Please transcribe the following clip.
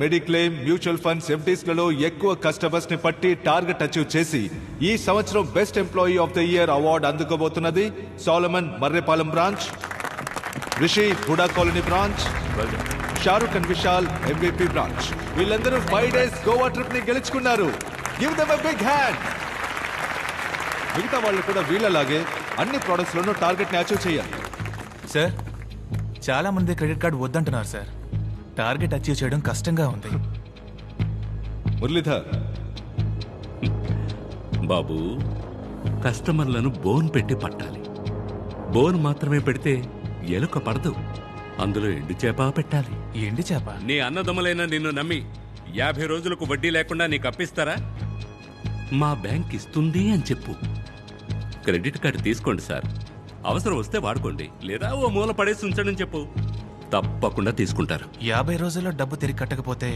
Mediclaim mutual funds ఎఫ్డీస్లలో ఎక్కువ కస్టమర్స్ని పట్టి target achieve చేసి ఈ సంవత్సరం best employee of the year award అందుకోబోతున్నది Solomon Marripalem branch Rishi Huda colony branch Shahrukh and Vishal MVP branch వీళ్ళందరూ five days Goa ట్రిప్ని గెలుచుకున్నారు. Give them big hand మిగతా వాళ్ళు కూడా వీళ్ళలాగే అన్ని ప్రొడక్ట్స్ లోనూ టార్గెట్ని అచీవ్ చేయాలి. సార్ చాలా మంది క్రెడిట్ కార్డు వద్దంటున్నారు సార్ టార్గెట్ అచీవ్ చేయడం కష్టంగా ఉంది. మురళీధర్. బాబు కస్టమర్లను బోన్ పెట్టి పట్టాలి. బోన్ మాత్రమే పెడితే ఎలుక పడదు. అందులో ఎండు చేప పెట్టాలి. ఎండి చేప? నీ అన్నదమ్ములైన నిన్ను నమ్మి యాభై రోజులకు వడ్డీ లేకుండా నీకు అప్పిస్తారా? మా బ్యాంక్ ఇస్తుంది అని చెప్పు. క్రెడిట్ కార్డు తీసుకోండి సార్. అవసరం వస్తే వాడుకోండి. లేదా ఓ మూల పడేసి ఉంచండి చెప్పు. తప్పకుండా తీసుకుంటారు. యాభై రోజుల్లో డబ్బు తిరిగి కట్టకపోతే